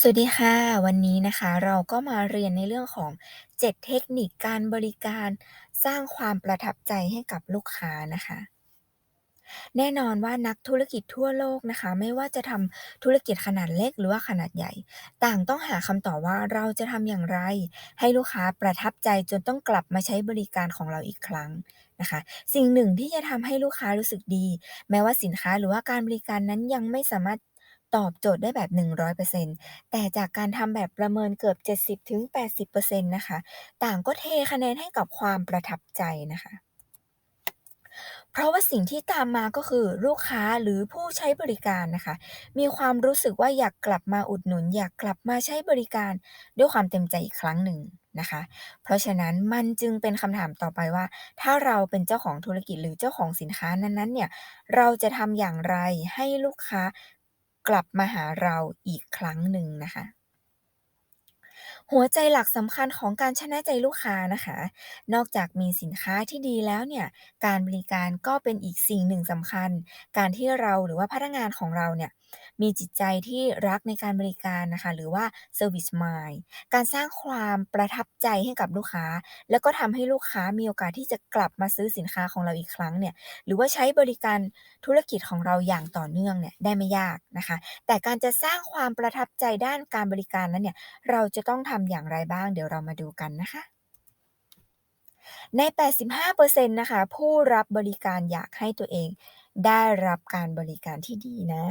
สวัสดีค่ะ วันนี้นะคะเราก็มาเรียนในเรื่องของ 7 เทคนิคการบริการสร้างความประทับใจให้กับลูกค้านะคะ แน่นอนว่านักธุรกิจทั่วโลกนะคะ ไม่ว่าจะทำธุรกิจขนาดเล็กหรือว่าขนาดใหญ่ ต่างต้องหาคำตอบว่าเราจะทำอย่างไร ให้ลูกค้าประทับใจจนต้องกลับมาใช้บริการของเราอีกครั้งนะคะ สิ่งหนึ่งที่จะทำให้ลูกค้ารู้สึกดี แม้ว่าสินค้าหรือว่าการบริการนั้นยังไม่สามารถ ตอบโจทย์ได้แบบ 100%แต่จากการทำแบบประเมินเกือบ 70-80%นต์นะคะ ต่างก็เทคะแนนให้กับความประทับใจนะคะเพราะว่าสิ่งที่ตามมาก็คือลูกค้าหรือผู้ใช้บริการนะคะ มีความรู้สึกว่าอยากกลับมาอุดหนุน อยากกลับมาใช้บริการด้วยความเต็มใจอีกครั้งหนึ่งนะคะ เพราะฉะนั้นมันจึงเป็นคำถามต่อไปว่า ถ้าเราเป็นเจ้าของธุรกิจหรือเจ้าของสินค้านั้นๆเนี่ยเราจะทำอย่างไรให้ลูกค้า กลับมาหาเราอีกครั้งหนึ่งนะคะ หัวใจหลักสำคัญของการชนะใจลูกค้านะคะ นอกจากมีสินค้าที่ดีแล้วเนี่ยการบริการก็เป็นอีกสิ่งหนึ่งสำคัญ การที่เราหรือว่าพนักงานของเราเนี่ยมีจิตใจที่รักในการบริการนะคะ หรือว่า Service Mind การสร้างความประทับใจให้กับลูกค้า แล้วก็ทำให้ลูกค้ามีโอกาสที่จะกลับมาซื้อสินค้าของเราอีกครั้งเนี่ยหรือว่าใช้บริการธุรกิจของเราอย่างต่อเนื่องเนี่ยได้ไม่ยากนะคะ แต่การจะสร้างความประทับใจด้านการบริการนั้นเนี่ยเราจะต้องทำำอย่างไรบ้าง เดี๋ยวเรามาดูกันนะคะใน 85%นต์นะคะ ผู้รับบริการอยากให้ตัวเอง ได้รับการบริการที่ดีนะ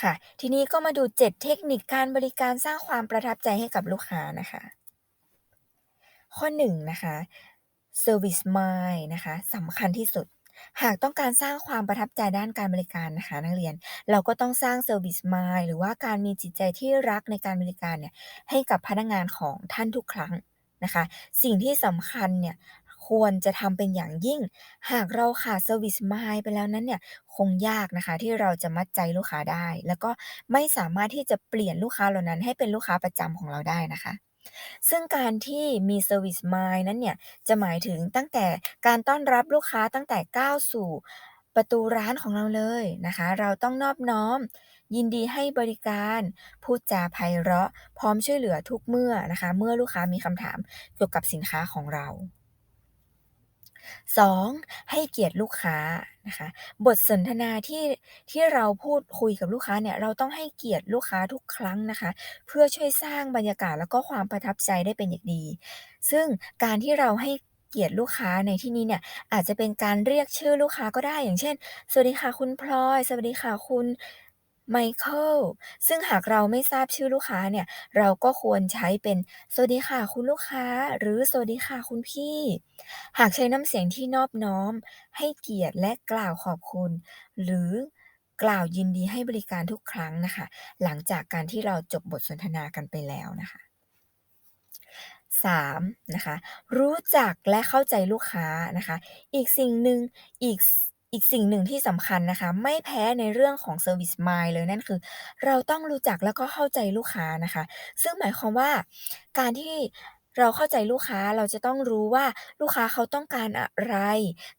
ค่ะ ทีนี้ก็มาดู 7 เทคนิคการบริการสร้างความประทับใจให้กับลูกค้านะคะ ข้อ 1 นะคะ Service Mind นะคะสำคัญที่สุด หากต้องการสร้างความประทับใจด้านการบริการนะคะนักเรียน เราก็ต้องสร้าง Service Mind หรือว่าการมีจิตใจที่รักในการบริการเนี่ยให้กับพนักงานของท่านทุกครั้งนะคะ สิ่งที่สำคัญเนี่ยควรจะทำเป็นอย่างยิ่ง หากเราขาด Service Mind ไปแล้วนั้นเนี่ยคงยากนะคะที่เราจะมัดใจลูกค้าได้ แล้วก็ไม่สามารถที่จะเปลี่ยนลูกค้าเหล่านั้นให้เป็นลูกค้าประจำของเราได้นะคะ ซึ่งการที่มี Service Mind นั้นเนี่ย จะหมายถึงตั้งแต่การต้อนรับลูกค้าตั้งแต่ก้าวสู่ประตูร้านของเราเลยนะคะ เราต้องนอบน้อม ยินดีให้บริการ พูดจาไพเราะ พร้อมช่วยเหลือทุกเมื่อนะคะ เมื่อลูกค้ามีคำถามเกี่ยวกับสินค้าของเรา 2. ให้เกียรติลูกค้านะคะ บทสนทนาที่ที่เราพูดคุยกับลูกค้าเนี่ยเราต้องให้เกียรติลูกค้าทุกครั้งนะคะ เพื่อช่วยสร้างบรรยากาศแล้วก็ความประทับใจได้เป็นอย่างดี ซึ่งการที่เราให้เกียรติลูกค้าในที่นี้เนี่ยอาจจะเป็นการเรียกชื่อลูกค้าก็ได้อย่างเช่น สวัสดีค่ะคุณพลอย สวัสดีค่ะคุณ ไมเคิลซึ่งหากเราไม่ทราบชื่อลูกค้าเนี่ย เราก็ควรใช้เป็นสวัสดีค่ะคุณลูกค้า หรือสวัสดีค่ะคุณพี่ หากใช้น้ำเสียงที่นอบน้อม ให้เกียรติและกล่าวขอบคุณ หรือกล่าวยินดีให้บริการทุกครั้งนะคะ หลังจากการที่เราจบบทสนทนากันไปแล้วนะคะ 3. นะคะ รู้จักและเข้าใจลูกค้านะคะ อีกสิ่งหนึ่งอีก อีกสิ่งหนึ่งที่สำคัญนะคะ ไม่แพ้ในเรื่องของ Service Mind เลยนั่นคือ เราต้องรู้จักแล้วก็เข้าใจลูกค้านะคะ ซึ่งหมายความว่าการที่เราเข้าใจลูกค้าเราจะต้องรู้ว่าลูกค้าเขาต้องการอะไร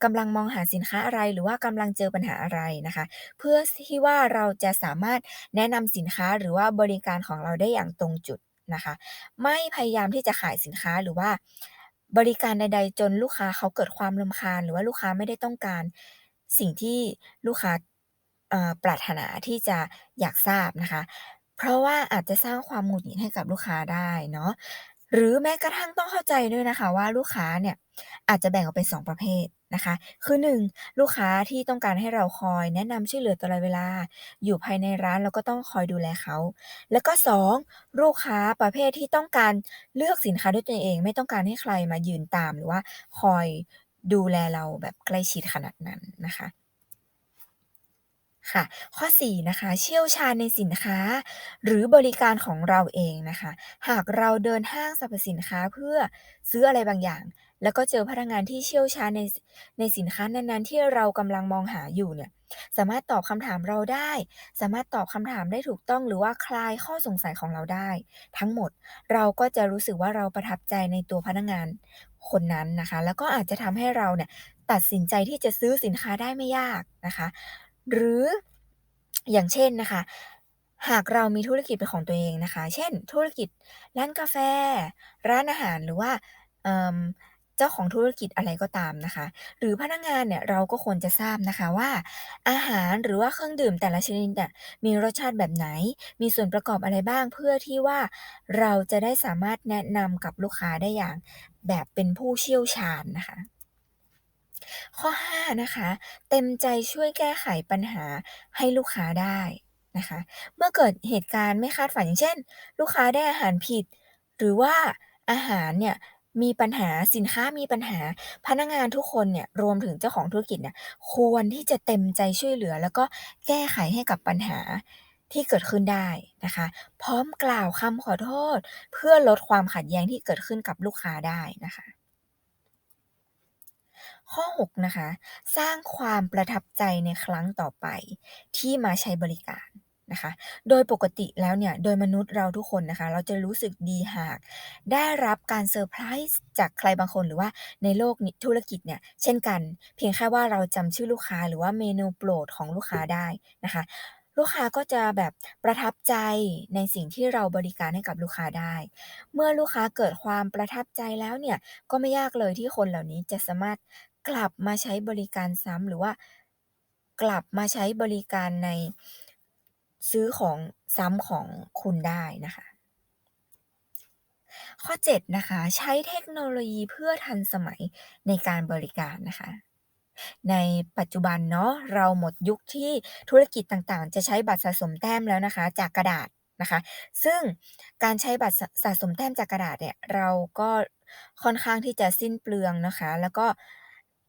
กำลังมองหาสินค้าอะไรหรือว่ากำลังเจอปัญหาอะไรนะคะ เพื่อที่ว่าเราจะสามารถแนะนำสินค้าหรือว่าบริการของเราได้อย่างตรงจุดนะคะ ไม่พยายามที่จะขายสินค้าหรือว่า บริการใด ๆ จนลูกค้าเขาเกิดความรำคาญ หรือว่าลูกค้าไม่ได้ต้องการ สิ่งที่ลูกค้าปรารถนาที่จะอยากทราบนะคะ เพราะว่าอาจจะสร้างความหงุดหงิดให้กับลูกค้าได้เนาะหรือแม้กระทั่งต้องเข้าใจด้วยนะคะว่าลูกค้าเนี่ยอาจจะแบ่งออกเป็น 2 ประเภทนะคะ คือ 1 ลูกค้าที่ต้องการให้เราคอยแนะนำช่วยเหลือตลอดเวลา อยู่ภายในร้านเราก็ต้องคอยดูแลเขา แล้วก็ 2 ลูกค้าประเภทที่ต้องการเลือกสินค้าด้วยตัวเอง ไม่ต้องการให้ใครมายืนตามหรือว่าคอย ดูแลเราแบบใกล้ชิดขนาดนั้นนะคะค่ะข้อ 4 นะคะ เชี่ยวชาญในสินค้า หรือบริการของเราเองนะคะ หากเราเดินห้างสรรพสินค้าเพื่อซื้ออะไรบางอย่าง แล้วก็เจอพนักงานที่เชี่ยวชาญในในสินค้านั้นๆ ที่เรากำลังมองหาอยู่เนี่ยสามารถตอบคำถามเราได้ สามารถตอบคำถามได้ถูกต้องหรือว่าคลายข้อสงสัยของเราได้ ทั้งหมดเราก็จะรู้สึกว่าเราประทับใจในตัวพนักงาน คนนั้นนะคะ แล้วก็อาจจะทำให้เราเนี่ยตัดสินใจที่จะซื้อสินค้าได้ไม่ยากนะคะ หรืออย่างเช่นนะคะ หากเรามีธุรกิจเป็นของตัวเองนะคะ เช่น ธุรกิจร้านกาแฟ ร้านอาหารหรือว่าเเจ้าของธุรกิจอะไรก็ตามนะคะ หรือพนักงานเนี่ยเราก็ควรจะทราบนะคะว่า อาหารหรือว่าเครื่องดื่มแต่ละชนิดเนี่ยมีรสชาติแบบไหน มีส่วนประกอบอะไรบ้างเพื่อที่ว่าเราจะได้สามารถแนะนำกับลูกค้าได้อย่าง แบบเป็นผู้เชี่ยวชาญนะคะ ข้อ 5 นะคะ เต็มใจช่วยแก้ไขปัญหาให้ลูกค้าได้นะคะ เมื่อเกิดเหตุการณ์ไม่คาดฝันอย่างเช่น ลูกค้าได้อาหารผิด หรือว่าอาหารเนี่ยมีปัญหาสินค้ามีปัญหาพนักงานทุกคนเนี่ยรวมถึงเจ้าของธุรกิจเนี่ยควรที่จะเต็มใจช่วยเหลือ แล้วก็แก้ไขให้กับปัญหา ที่เกิดขึ้นได้นะคะ พร้อมกล่าวคำขอโทษ เพื่อลดความขัดแย้งที่เกิดขึ้นกับลูกค้าได้นะคะ ข้อ 6 นะคะ สร้างความประทับใจในครั้งต่อไปที่มาใช้บริการนะคะ โดยปกติแล้วเนี่ย โดยมนุษย์เราทุกคนนะคะ เราจะรู้สึกดีหาก ได้รับการเซอร์ไพรส์จากใครบางคนหรือว่าในโลกธุรกิจเนี่ย เช่นกัน เพียงแค่ว่าเราจำชื่อลูกค้าหรือว่าเมนูโปรดของลูกค้าได้นะคะ ลูกค้าก็จะแบบประทับใจในสิ่งที่เราบริการให้กับลูกค้าได้ เมื่อลูกค้าเกิดความประทับใจแล้วเนี่ยก็ไม่ยากเลยที่คนเหล่านี้จะสามารถกลับมาใช้บริการซ้ำหรือว่า กลับมาใช้บริการในซื้อของซ้ำของคุณได้นะคะ ข้อ 7 นะคะ ใช้เทคโนโลยีเพื่อทันสมัยในการบริการนะคะ ในปัจจุบันเนาะเราหมดยุคที่ธุรกิจต่างๆ จะใช้บัตรสะสมแต้มแล้วนะคะ จากกระดาษนะคะ ซึ่งการใช้บัตรสสะสมแต้มจากกระดาษเนี่ยเราก็ค่อนข้างที่จะสิ้นเปลืองนะคะ แล้วก็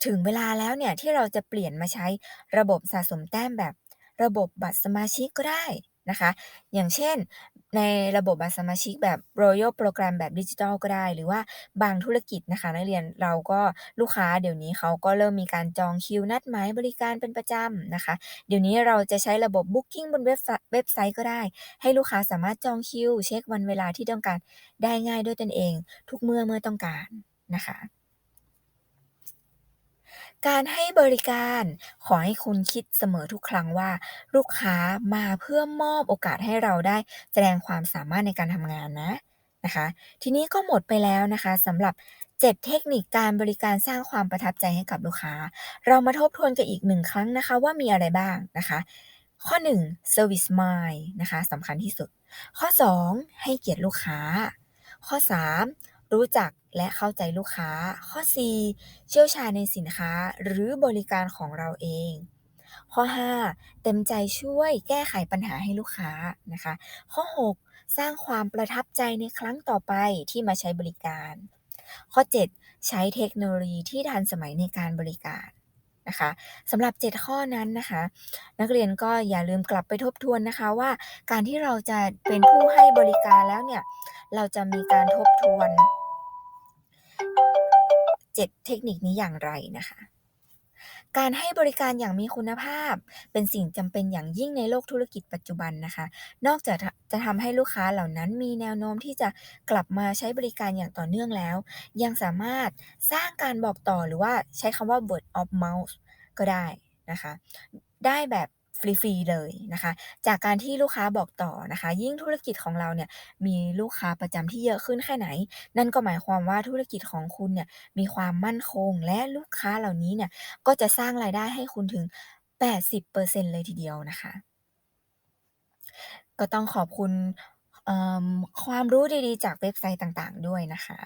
ถึงเวลาแล้วเนี่ยที่เราจะเปลี่ยนมาใช้ระบบสะสมแต้มแบบ ระบบบัตรสมาชิกก็ได้ นะคะ อย่างเช่นในระบบบัตรสมาชิกแบบ Royal โปรแกรมแบบดิจิทัลก็ได้ หรือว่าบางธุรกิจนะคะนักเรียนเราก็ลูกค้าเดี๋ยวนี้เขาก็เริ่มมีการจองคิวนัดหมายบริการเป็นประจำนะคะ เดี๋ยวนี้เราจะใช้ระบบ Booking บนเว็บเว็บไซต์ก็ได้ ให้ลูกค้าสามารถจองคิว เช็กวันเวลาที่ต้องการได้ง่ายด้วยตนเอง ทุกเมื่อเมื่อต้องการนะคะ การให้บริการ ขอให้คุณคิดเสมอทุกครั้งว่า ลูกค้ามาเพื่อมอบโอกาสให้เราได้แสดงความสามารถในการทำงานนะนะคะ ทีนี้ก็หมดไปแล้วนะคะสำหรับ 7 เทคนิคการบริการสร้างความประทับใจให้กับลูกค้า เรามาทบทวนกันอีก1ครั้งนะคะว่ามีอะไรบ้างนะคะ ข้อ 1 Service Mind นะคะสำคัญที่สุด ข้อ 2 ให้เกียรติลูกค้า ข้อ 3 รู้จัก และเข้าใจลูกค้า ข้อ 4 เชี่ยวชาญในสินค้าหรือบริการของเราเอง ข้อ 5 เต็มใจช่วยแก้ไขปัญหาให้ลูกค้านะคะ ข้อ 6 สร้างความประทับใจในครั้งต่อไปที่มาใช้บริการ ข้อ 7 ใช้เทคโนโลยีที่ทันสมัยในการบริการนะคะสำหรับ 7 ข้อนั้นนะคะ นักเรียนก็อย่าลืมกลับไปทบทวนนะคะว่า การที่เราจะเป็นผู้ให้บริการแล้วเนี่ย เราจะมีการทบทวน 7 เทคนิคนี้อย่างไรนะคะ การให้บริการอย่างมีคุณภาพ เป็นสิ่งจำเป็นอย่างยิ่งในโลกธุรกิจปัจจุบันนะคะ นอกจากจะทำให้ลูกค้าเหล่านั้นมีแนวโน้มที่จะกลับมาใช้บริการอย่างต่อเนื่องแล้ว ยังสามารถสร้างการบอกต่อหรือว่าใช้คำว่า Word of mouth ก็ได้นะคะ ได้แบบ ฟรีๆเลยนะคะ จากการที่ลูกค้าบอกต่อนะคะ ยิ่งธุรกิจของเราเนี่ยมีลูกค้าประจำที่เยอะขึ้นแค่ไหน นั่นก็หมายความว่าธุรกิจของคุณเนี่ยมีความมั่นคง และลูกค้าเหล่านี้เนี่ยก็จะสร้างรายได้ให้คุณถึง 80%เลยทีเดียวนะคะ ก็ต้องขอบคุณความรู้ดีๆ จากเว็บไซต์ต่างๆ ด้วยนะคะ